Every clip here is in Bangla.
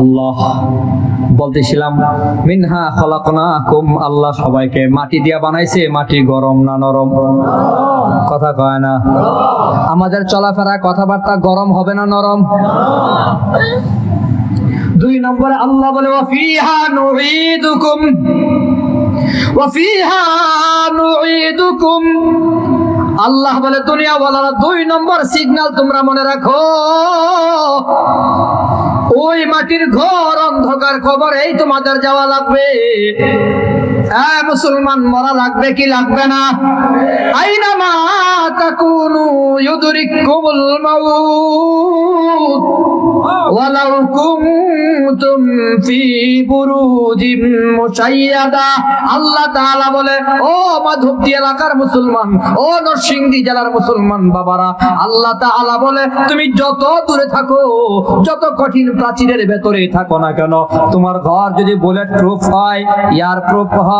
আল্লাহ বলতেছিলাম, মিনহা খলাকনাকুম আল্লাহ সবাইকে মাটি দিয়া বানাইছে, মাটি গরম না নরম? কথা কয় না। আমাদের চলাফেরা কথাবার্তা গরম হবে না নরম? দুই নম্বরে আল্লাহ বলে, ওয়াফিহা নুঈদুকুম ওয়াফিহা নুঈদুকুম আল্লাহ বলে দুনিয়া বলার দুই নম্বর সিগনাল তোমরা মনে রাখো। ওই মাটির ঘর অন্ধকার খবর, এই তোমাদের যাওয়া লাগবে। হ্যাঁ মুসলমান মরা লাগবে কি লাগবে না? আইনা মা এলাকার মুসলমান, ও নরসিংদী জেলার মুসলমান বাবারা, আল্লাহ বলে, তুমি যত দূরে থাকো, যত কঠিন প্রাচীরের ভেতরে থাকো না কেন? তোমার ঘর যদি বুলেট প্রুফ হয় এয়ার প্রুফ হয়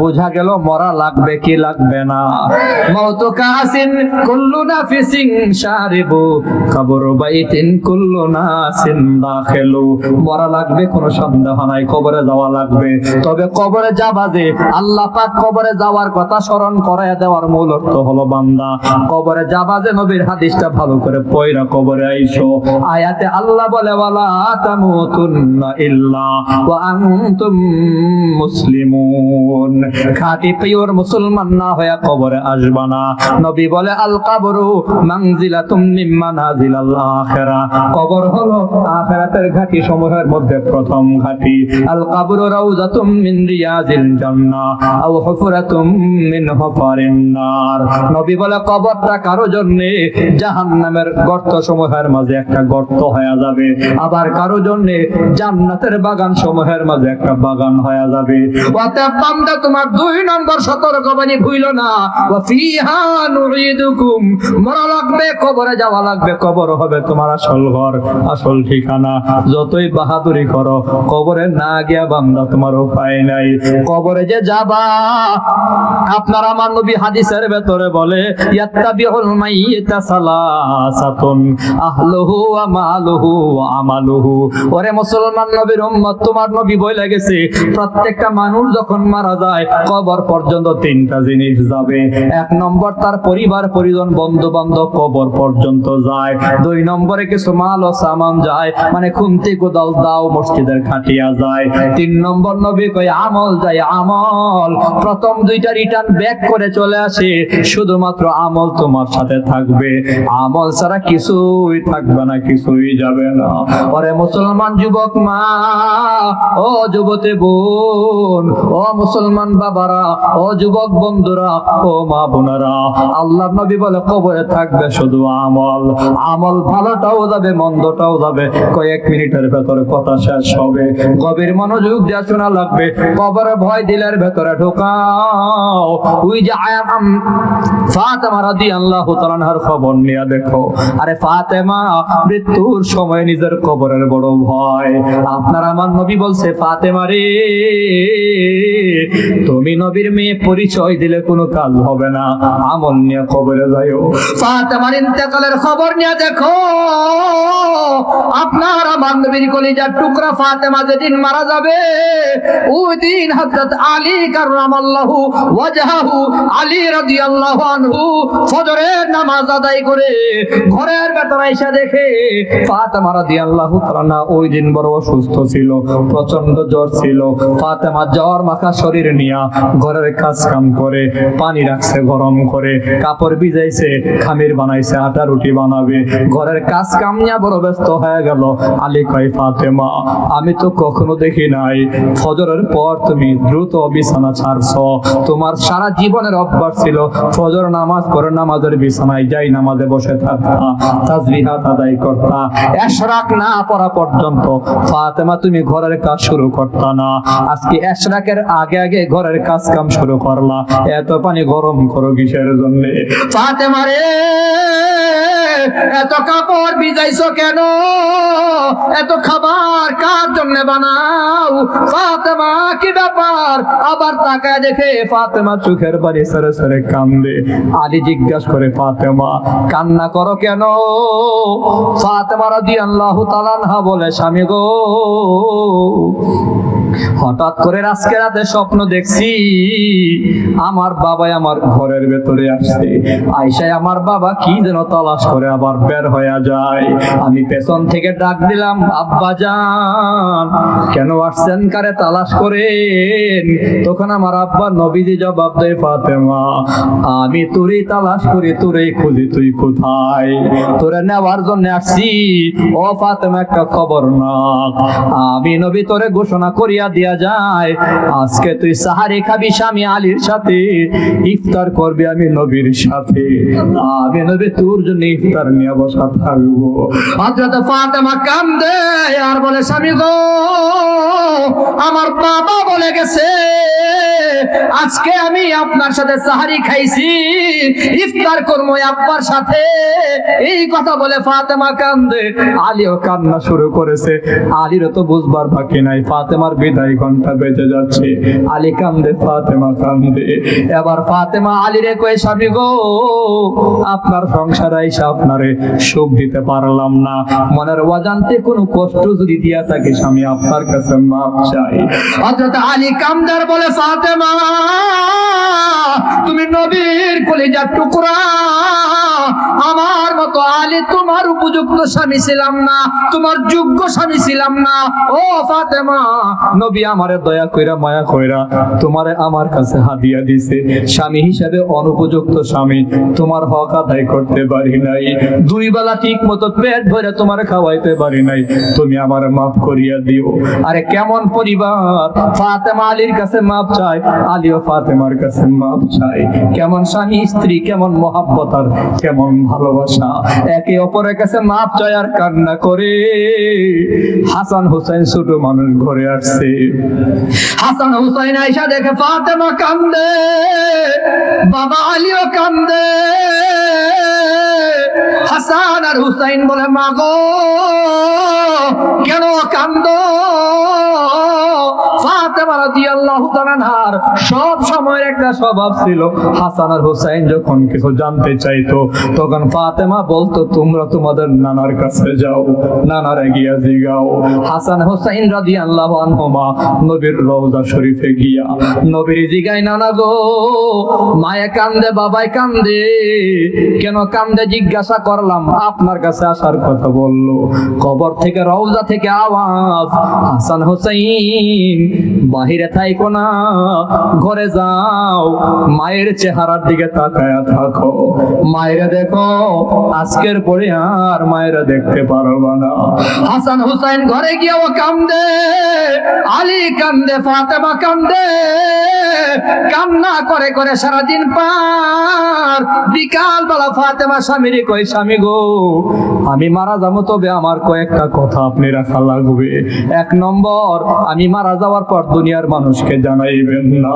বোঝা গেল, মরা লাগবে কি লাগবে না। মরা লাগবে সন্দেহ নাই, কবরে কবরে কবরে যাওয়ার কথা স্মরণ করায় দেওয়ার মূল অর্থ হলো বান্দা। কবরে যাবা যে, নবীর হাদিসটা ভালো করে পয়রা কবরে আইসো। আয়াতে আল্লাহ বলে, ওয়ালা ইল্লা ওয়া আনতুম মুসলিমুন। পিওর মুসলমান না হয়ে কবরে আসবা না। নবী বলে আল কাবরু হলো ঘাটি সমূহের মধ্যে প্রথম ঘাটি। আল মিন রিয়াজিল মিন নার। নবী বলে, কবরটা কারও জন্য জাহান্নামের গর্ত সমূহের মাঝে একটা গর্ত হয়ে যাবে। আবার কারও জন্য জান্নাতের বাগান সমূহের মাঝে একটা বাগান হয়ে যাবে। বান্দা তোমার দুই নম্বর সতর্কবাণী ভুইল না। ফিহা নুঈদুকুম। মরা লাগবে, কবরে যাওয়া লাগবে, কবর হবে তোমার আসল ঘর, আসল ঠিকানা। যতই বাহাদুরি করো, কবরে না গিয়া বান্দা তোমার উপায় নাই। কবরে যে যাবা, আপনার আমার নবী হাদিসের ভেতরে বলে, ইয়াত্তাবিউল মাইয়িতা সালাসাতুন, আহলুহু ওয়া মালুহু ওয়া আমালুহু। ওরে মুসলমান নবীর উম্মত, তোমার নবী বলে গেছে, প্রত্যেকটা মানুষ যখন মারা যায়, কবর পর্যন্ত তিনটা জিনিস যাবে। এক নম্বর, তার পরিবার, পরিজন বন্ধু বান্ধব কবর পর্যন্ত যায়। দুই নম্বরে কিছু মাল ও সামান যায় মানে খুন্তি, কোদাল, দাও, মসজিদের খাটিয়া যায়। তিন নম্বর, নবী কয় আমল যায় আমল। প্রথম দুইটা রিটার্ন ব্যাক করে চলে আসে, শুধুমাত্র আমল তোমার সাথে থাকবে। আমল ছাড়া কিছুই থাকবে না, কিছুই যাবে না। ওরে মুসলমান যুবক মা, ও যুবতী বোন, ও মুসলমান বাবারা, ও যুবক বন্ধুরা, ও মা বোনেরা আল্লাহ নবী বলে কবরে থাকবে শুধু আমল। আমল ভালোটাও যাবে, মন্দটাও যাবে, কয়েক মিনিটের ভেতরে কথা শেষ হবে। গভীর মনোযোগ দিয়ে শোনা লাগবে, কবরে ভয় দিলের ভেতরে ঢোকাও। ওই যে আয়াম ফাতেমা রাদিয়াল্লাহু তাআলার খবর নিয়ে দেখো। আরে ফাতেমা, মৃত্যুর সময় নিজের কবরের বড় ভয়। আপনার আমার নবী বলছে, ফাতেমা রে তুমি নবীর মেয়ে পরিচয় দিলে কোনো কাজ হবে না। আমল নিয়ে কবরে যাইও। ফাতেমার ইন্তেকালের খবর নিয়ে দেখো। আপনার নবীর কলিজার টুকরা ফাতেমা যেদিন মারা যাবে, ওই দিন হযরত আলী কাররামাল্লাহু ওয়াজহাহু আলী রাদিয়াল্লাহু আনহু ফজরের নামাজ আদায় করে ঘরের ভেতরে এসে দেখে ফাতেমা রাদিয়াল্লাহু তাআলা ওই দিন বড় অসুস্থ ছিল প্রচণ্ড জ্বর ছিল। ফাতেমা জ্বর মাখা শরীর নিয়া ঘরের কাজ কাম করে, পানি রাখছে, গরম করে, কাপড় ভিজাইছে, খামির বানাইছে, আটা রুটি বানাবে। ঘরের কাজ কাম নিয়া বড় ব্যস্ত হয়ে গেল। আলী কয়, ফাতেমা, আমি তো কখনো দেখি নাই। ফজরের পর তুমি দ্রুত বিছানা ছাড়ছ। তোমার সারা জীবনের অভ্যাস ছিল, ফজর নামাজ পড়ে নামাজের বিছানায় যাই নামাজে বসে থাকতা তাজবিহাত আদায় করতা, এশরাক না পড়া পর্যন্ত। ফাতেমা, তুমি ঘরের কাজ শুরু করতা না। আজকে এশরাকের আগে আগে ঘরের কাজ কাম শুরু করলা। এত পানি গরম করো কিসের জন্য? ফাতেমা এত কাপড় ভিজাইছো কেন? এত খাবার কার জন্য বানাও? ফাতেমা, কি ব্যাপার? আবার তাকায় দেখে ফাতেমা চোখের বাড়ি সরে সরে কান্দে। আলী জিজ্ঞাসা করে, ফাতেমা, কান্না করো কেন? ফাতেমা রাদিয়াল্লাহু তাআলা আনহা বলে, স্বামী গো, হঠাৎ করে আজকে রাতে স্বপ্ন দেখছি, আমার বাবাই আমার ঘরের ভেতরে আসছে। আইসায় আমার বাবা কি যেন তালাশ করে আবার বের হয়ে যায়। আমি পেছন থেকে ডাক দিলাম, আব্বা যান কেন আসছেন? কারে তালাশ করেন? তখন আমার আব্বা নবীজি জবাব দেয়, ফাতেমা, আমি তোরই তালাশ করি, তোরই খুঁজি, তুই কোথায়? তোরে নেওয়ার জন্য আসছি। ও ফাতেমা, একটা খবর না আমি নবী তোরে ঘোষণা করিয়া দিয়া যায়, আজকে তুই সাহারি খাবি স্বামী আলীর সাথে, ইফতার করবি আমি নবীর সাথে। আমি নবী তোর জন্য ইফতার নিয়ে বসা থাকব। হজরত ফাতেমা কান্দে আর বলে স্বামী গো আমার বাবা বলে গেছে। আজকে আমি আপনার সাথে সাহারি খাইছি, ইফতার করব আপনার সাথে। এই কথা বলে ফাতেমা কান্দে, আলীও কান্না শুরু করেছে। আলীরও তো বুঝবার বাকি নাই, ফাতেমার বিদায় ঘণ্টা বেজে যাচ্ছে। আলী কান্দে, ফাতেমা কান্দে। এবার ফাতেমা আলীরে কয়ে, স্বামী গো, আপনার সংসার আইসা আপনারে সুখ দিতে পারলাম না। মনের অজান্তে কোনো কষ্ট যদি দিয়া থাকে, স্বামী আপনার কাছে মাপ চাই হযরত আলী কামদার বলে, ফাতেমা তুমি নবীর কলিজার টুকরা। আমার মতো আলী তোমার উপযুক্ত স্বামী ছিলাম না, তোমার যোগ্য স্বামী ছিলাম না। ও ফাতেমা, নবী আমারে দয়া কইরা, মায়া কইরা তোমারে আমার কাছে হাদিয়া দিছে। স্বামী হিসেবে অনুপযুক্ত স্বামী, তোমার হক আদায় করতে পারি নাই। দুই বেলা ঠিক মতো পেট ভরে তোমার খাওয়াইতে পারি নাই। তুমি আমার মাফ করিয়া দিও। আরে কেমন পরিবার? ফাতেমা আলীর কাছে মাফ মাপ চাই আলীও ফাতেমার কাছে মাপ চাই। কেমন স্বামী, স্ত্রী, কেমন মহাব্বত আর কেমন ভালোবাসা। একে অপরের কাছে মাপ চায় আর কান্না করে। হাসান হোসেন ছোট মানুষ ঘরে আসছে। হাসান হোসেন আইসা দেখে ফাতেমা কান্দে, বাবা আলীও কান্দে। হাসান আর হুসাইন বলে, মাগো, কেন কান্দ? রাদিয়াল্লাহু তাআলার সব হুসাইন হুসাইন শরীফে গিয়া, নবীর জিগাই নানা গো, মায়ে কান্দে, বাবাই কান্দে, কেন কান্দে জিজ্ঞাসা করলাম, আপনার কাছে আসার কথা বলল। কবর থেকে রওজা থেকে আওয়াজ, হাসান হোসেন বাহিরে থাইকো না, ঘরে যাও, মায়ের চেহারার দিকে তাকায়া থাকো। মায়েরা দেখো, আজকের পরে আর মায়েরা দেখতে পারবা না। হাসান হুসাইন ঘরে গিয়েও কান্দে, আলী কান্দে, ফাতেমা কান্দে। কান্না করে করে সারাদিন পার। বিকাল বেলা ফাতেমা স্বামীর কই স্বামী গো, আমি মারা যাব, তবে আমার কয়েকটা কথা আপনি রাখা লাগবে। এক নম্বর, আমি মারা যাওয়ার পর দুনিয়ার মানুষকে জানাইবেন না।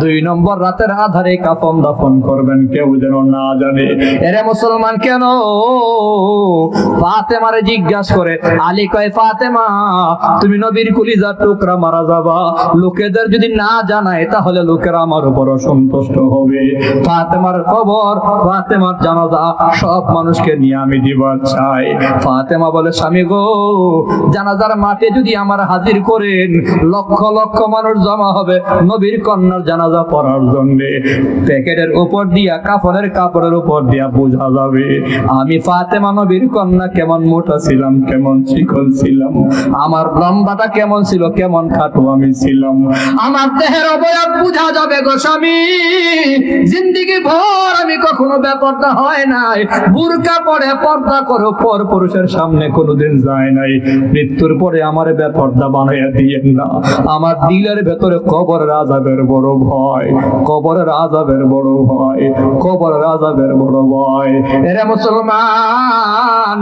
দুই নম্বর, রাতের আধারে কাফন দাফন করবেন, কেউ যেন না জানে। এরে মুসলমান কেন? ফাতেমারে জিজ্ঞাসা করে, আলী কয়, ফাতেমা, তুমি নবীর কুলিজার টুকরা মারা যাবা। লোকেদের যদি না জানায়, তাহলে লোকেরা আমার উপর অসন্তুষ্ট হবে। ফাতেমার খবর ফাতেমার জানাজা, সব মানুষকে নিয়ে আমি দিবার চাই। ফাতেমা বলে, স্বামী গো, জানাজার মাঠে যদি আমার হাজির করেন, লক্ষ লক্ষ মানুষ জমা হবে, নবীর কন্যার জানাজা পড়ার জন্য। প্যাকেটের উপর দিয়া কাফনের কাপড়ের উপর দিয়া বোঝা যাবে, আমি ফাতেমা নবীর কন্যা কেমন মোটা ছিলাম, কেমন চিকন ছিলাম, আমার লম্বাটা কেমন ছিল, কেমন খাটো আমি ছিলাম। আমার দেহের অবয়ব বোঝা যাবে গো স্বামী, জিন্দিগি ভর আমি কখনো ব্যাপারটা হয় নাই, বুরকা পরে পর্দা করো, পর পুরুষের সামনে কোনোদিন যায় নাই, মৃত্যুর পরে আমার ব্যাপারটা বানাইয়া দিয়েন না। আমার দিলের দুনিয়ার ভেতরে কবরের আজাবের বড় ভয় কবরের আজাবের বড় ভয় কবরের আজাবের বড় ভয়। এরে মুসলমান,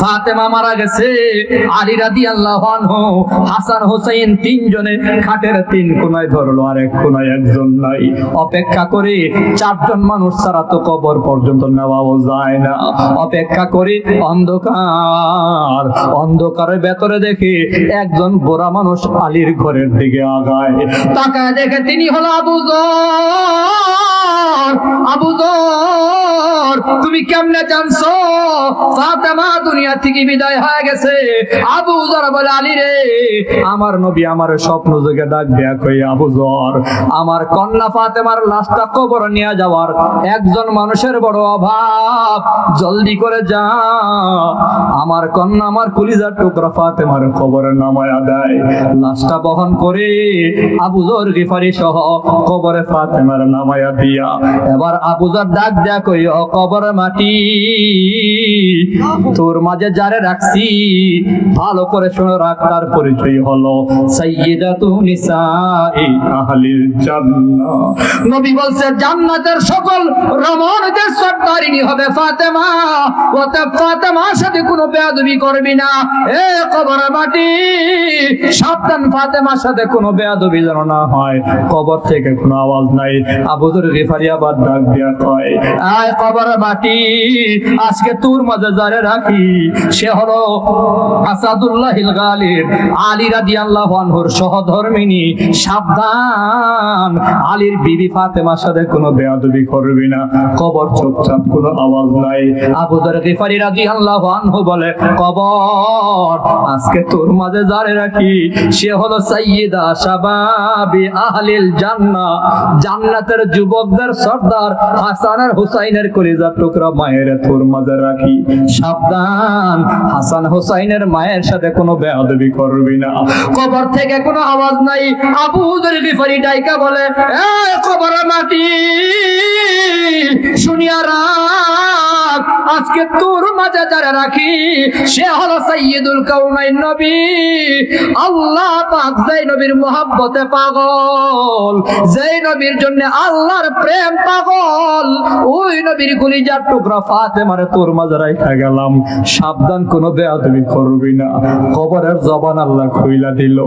ফাতেমা মারা গেছে, আলী রাদি আল্লাহ হাসান হোসেন তিনজনে খাটের তিন কোনায় ধরলো আর এক কোনায় একজন নাই। অপেক্ষা করে চারজন মানুষ ছাড়া তো কবর পর্যন্ত নেওয়াও যায় না। অপেক্ষা করে অন্ধকার, অন্ধকারের ভেতরে দেখে একজন বুড়া মানুষ আলীর ঘরের দিকে আগায়। তাকায় দেখে তিনি হলো আবু আবু তুমি কেমনে জানছো? ফাতেমা দুনিয়া থেকে বিদায় হয়ে গেছে। আবু জর বলে, আলী রে, আমার নবী আমার স্বপ্ন যোগে ডাক দেয়া কই আবু জর, আমার কন্যা ফাতেমার লাশটা কবর নিয়ে যাওয়ার একজন মানুষের বড় অভাব। জলদি করে যা। আমার কন্যা আমার কুলিজার টুকরা ফাতেমার কবরের নামায় দেয়। লাশটা বহন করে আবু জর গিফারি সহ কবরে ফাতেমার নামায়া দিয়া। এবার আবুজার ডাক দেয়া কই ও কবর মাটি। তোর মাঝে যারে রাখছি, ভালো করে শুনে রাখ তার পরিচয় হলো আহলিল জান্নাহ। নবী বলছে, জান্নাতের সকল রমণদের সর্দারিনী হবে ফাতেমা। ও তা ফাতেমার সাথে কোনো বেয়াদবি করবি না। এ কবর মাটি, সাবধান ফাতেমার সাথে কোনো বেয়াদবি যেন না হয়। কবর থেকে কোনো আওয়াজ নাই। আবুদুর রিফারি আবার ডাক দিয়া কয়, আয় কবর মাটি। আজকে তোর মাঝে যারে রাখি, সে হলো আসাদুল্লাহিল গালিব আলী রাদিয়াল্লাহু আনহুর সহধর্মিনী। সাবধান, আলীর বিবি ফাতেমার সাথে কোনো বেয়াদবি করবি না। কবর চুপচাপ, কোনো আওয়াজ নাই। আবু গিফারি রাদিয়াল্লাহু আনহু বলে, কবর, আজকে তোর মাঝে যারে রাখি, সে হলো সাইয়্যিদা শাবাবি আহলিল জান্নাহ। জান্নাতের যুবকদের সর্দার হাসান আর হুসাইনের টুকরা মায়ের তোর রাখি। সাবধান, হাসান হুসাইনের মায়ের সাথে কোনো করবি না। কবর থেকে কোনো আওয়াজ নাই। আবু ডাইকা বলে কবর মাটি, শুনিয়া রাখ। আজকে তোর মাঝে যারা রাখি, সে হলো সাইয়্যিদুল কাউনাইন নবী। আল্লাহ পাক যেই নবীর মোহাব্বতে পাগল, যেই নবীর জন্য আল্লাহর প্রেম পাগল, ওই নবীর কলিজার টুকরা ফাতেমারে তোর মাঝে রাখা গেলাম। সাবধান, কোনো বেয়াদবি করবি না। কবরের জবান আল্লাহ খুইলা দিল।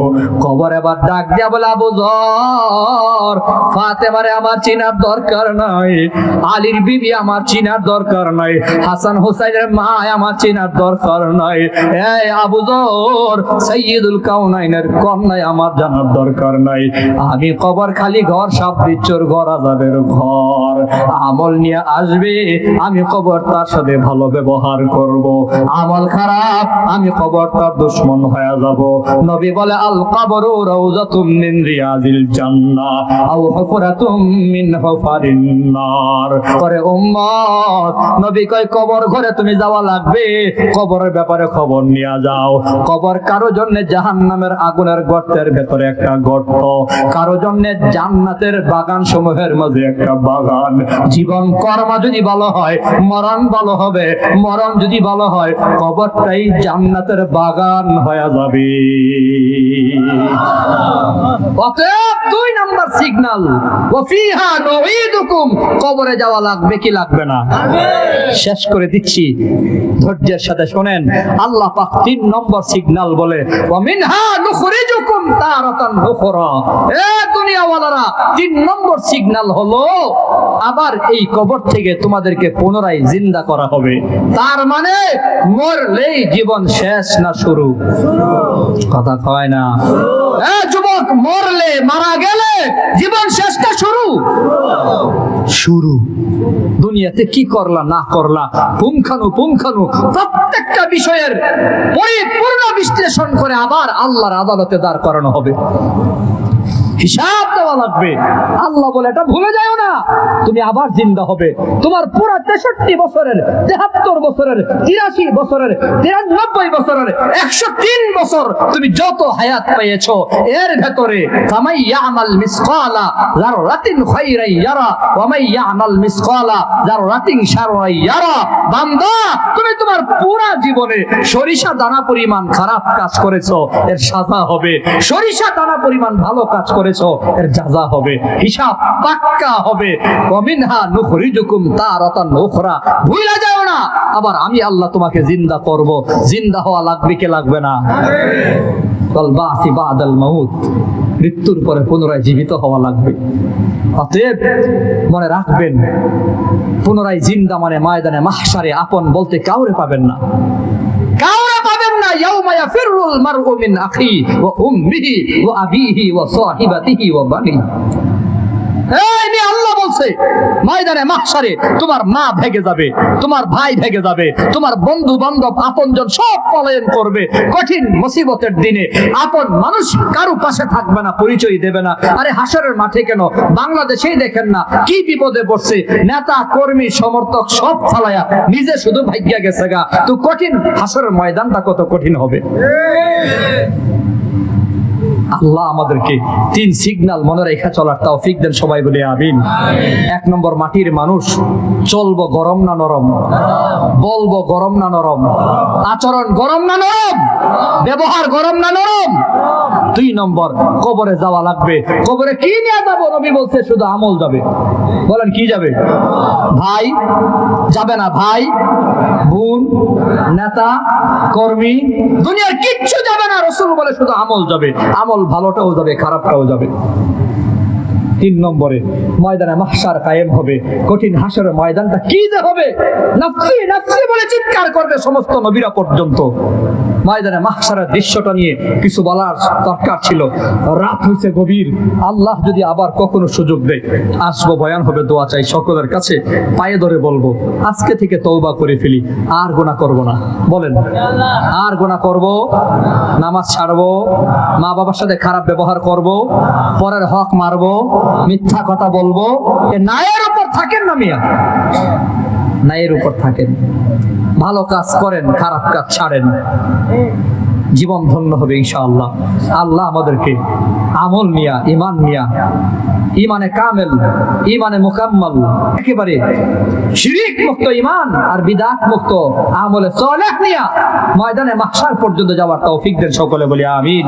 কবর এবার ডাক দিয়া বলে, আবু জর, ফাতেমারে আমার চিনার দরকার নাই। আলীর বিবি আমার চিনার দরকার নাই। হাসান হুসাইনের মা আমার চিনার দরকার নাই। এই আবু জর সৈয়দুল কাউনাইনের কন্যায় আমার জানার দরকার নাই। আমি কবর খালি ঘর সব বিচ্ছর ঘর আজাবের ঘর। আমল নিয়ে আসবে আমি কবর তার সাথে ভালো ব্যবহার করব। আমল খারাপ, আমি কবর তার দুশ্মন হয়ে যাব। নবী বলে, আল কবরু মিন রিয়াজিল জান্নাহ, আও হুফরাতুম মিন হুফারিন নার। উম্মত, নবী কয়, কবর ঘরে তুমি যাওয়া লাগবে। কবরের ব্যাপারে খবর নিয়ে যাও। কবর কারও জন্য জাহান্নামের আগুনের গর্তের ভেতরে একটা গর্ত, কারও জন্য জান্নাতের বাগান সমূহের মাঝে একটা বাগান। জীবন কর্ম যদি ভালো হয়, মরণ ভালো হবে। মরণ যদি ভালো হয়, কবরটাই জান্নাতের বাগান হয়ে যাবে। অতএব দুই নাম্বার সিগন্যাল ওয়াফিহা কবরে যাওয়া লাগবে কি লাগবে না? শেষ করে দিচ্ছি। ধৈর্যের সাথে শোনেন, আল্লাহ পাক তিন নম্বর সিগনাল বলে ওয়ামিনহা নুখরিজুকুম তারাতান উখরা তিন নম্বর সিগনাল হলো, আবার এই কবর থেকে তোমাদেরকে পুনরায় জিন্দা করা হবে। তার মানে মরলেই জীবন শেষ না শুরু। কথা কয় না। যুবক, মরলে মারা গেলে জীবন শেষ না শুরু। শুরু। দুনিয়াতে কি করলা, না করলা, পুঙ্খানু পুঙ্খানু প্রত্যেকটা বিষয়ের পরিপূর্ণ বিশ্লেষণ করে আবার আল্লাহর আদালতে দাঁড় করানো হবে। হিসাব দেওয়া লাগবে। আল্লাহ বলে, এটা ভুলে যাও না। তুমি আবার জিন্দা হবে। তোমার পুরো তেষট্টি বছরের, তেহাত্তর বছরের, তিরাশি বছরের, তিরানব্বই বছরের, একশো তিন বছর তুমি যত হায়াত পেয়েছ, এর ভেতরে কামাই মিসকালা খাইরাই মিসকালা যাররাতিন শাররাই ইয়ারা। বান্দা তুমি তোমার পুরা জীবনে সরিষা দানা পরিমাণ খারাপ কাজ করেছ, এর সাজা হবে। সরিষা দানা পরিমাণ ভালো কাজ করেছ, এর যাজা হবে। হিসাব পাক্কা হবে। কমিনহা নুখরিজুকুম তারাতান উখরা। ভুলে যাও না। আবার আমি আল্লাহ তোমাকে জিন্দা করব। জিন্দা হওয়া লাগবে কি লাগবে না? মৃত্যুর পরে পুনরায় জীবিত হওয়া লাগবে। অতএব মনে রাখবেন, পুনরায় জিন্দা মানে ময়দানে মাহসারে আপন বলতে কাউরে পাবেন না। কাউরে পাবেন না আল্লাহ বলছে ময়দানে মাহসারে তোমার মা ভেগে যাবে, তোমার ভাই ভেগে যাবে, তোমার বন্ধু বান্ধব আপনজন সব পলায়ন করবে। কঠিন মুসিবতের দিনে আপন মানুষ কারও পাশে থাকবে না, পরিচয় দেবে না। আরে হাসরের মাঠে কেন? বাংলাদেশেই দেখেন না, কি বিপদে পড়ছে। নেতা, কর্মী, সমর্থক সব ফালায়া, নিজে শুধু ভাগ্যা গেছে গা। তো কঠিন হাসরের ময়দানটা কত কঠিন হবে? আল্লাহ আমাদেরকে তিন সিগন্যাল মনে রেখা চলার তৌফিক দেন, সবাই বলে আমিন। এক নম্বর, মাটির মানুষ, চলবো গরম না নরম? বলব গরম না নরম? আচরণ গরম না নরম? ব্যবহার গরম না নরম? দুই নম্বর, কবরে যাওয়া লাগবে। কবরে কি নিয়ে যাব? নবী বলছে, শুধু আমল যাবে। বলেন, কি যাবে? ভাই, যাবে না ভাই, বোন, নেতা, কর্মী, দুনিয়ার কিচ্ছু যাবে না। রসুল বলে, শুধু আমল যাবে। আমল ভালোটাও যাবে খারাপটাও যাবে। তিন নম্বরে, ময়দানে মাহসার কায়েম হবে। কঠিন হাসরের ময়দানটা কি যে হবে? নাফসি নাফসি বলে চিৎকার করবে সমস্ত নবীরা পর্যন্ত। ময়দানে মাহসারের দৃশ্যটা নিয়ে কিছু বলার দরকার ছিল। রাত হয়েছে গভীর। আল্লাহ যদি আবার কখনো সুযোগ দেয়, আসব, বয়ান হবে, দোয়া চাই। সকলের কাছে পায়ে ধরে বলব, আজকে থেকে তৌবা করে ফেলি, আর গোনা করব না। বলেন, আর গোনা করব? নামাজ ছাড়বো? মা বাবার সাথে খারাপ ব্যবহার করব? পরের হক মারবো? মিথ্যা কথা বলব। নায়ের উপর থাকেন না মিয়া। নায়ের উপর থাকেন। ভালো কাজ করেন, খারাপ কাজ ছাড়েন। জীবন ধন্য হবে ইনশাআল্লাহ। আল্লাহ আমাদেরকে আমল মিয়া ইমান মিয়া ইমানে কামেল ইমানে মুকাম্মাল, একেবারে শিরিক মুক্ত ইমান আর বিদাত মুক্ত আমলে সলেহ ময়দানে মাহশার পর্যন্ত যাওয়ার তৌফিক দেন সকলে বলি আমিন।